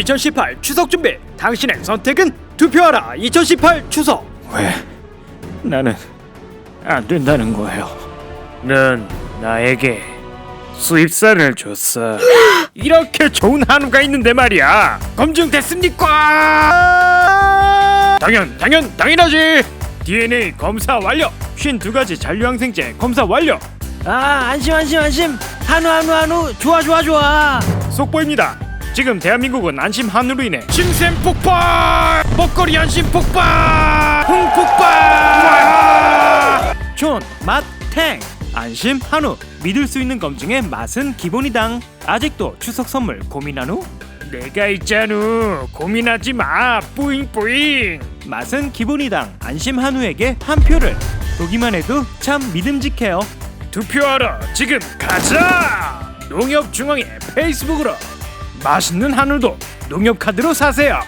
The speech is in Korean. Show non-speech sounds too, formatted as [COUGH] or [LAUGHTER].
2018 추석 준비 당신의 선택은 투표하라 2018 추석 왜 나는 안 된다는 거예요? 넌 나에게 수입산을 줬어. [GASPS] 이렇게 좋은 한우가 있는데 말이야. 검증됐습니까? 당연, 당연, 당연하지. DNA 검사 완료. 52가지 잔류항생제 검사 완료. 아 안심 안심 안심 한우 한우 한우 좋아 좋아 좋아 속보입니다. 지금 대한민국은 안심 한우로 인해 침샘 폭발, 먹거리 안심 폭발, 홍 폭발. 존, 맛, 탱 안심 한우 믿을 수 있는 검증의 맛은 기본이당 아직도 추석 선물 고민한 후 내가 있잖아. 고민하지 마. 뿌잉뿌잉. 맛은 기본이당 안심 한우에게 한 표를 보기만 해도 참 믿음직해요 투표하러 지금 가자. 농협중앙회 페이스북으로 맛있는 한우도 농협 카드로 사세요.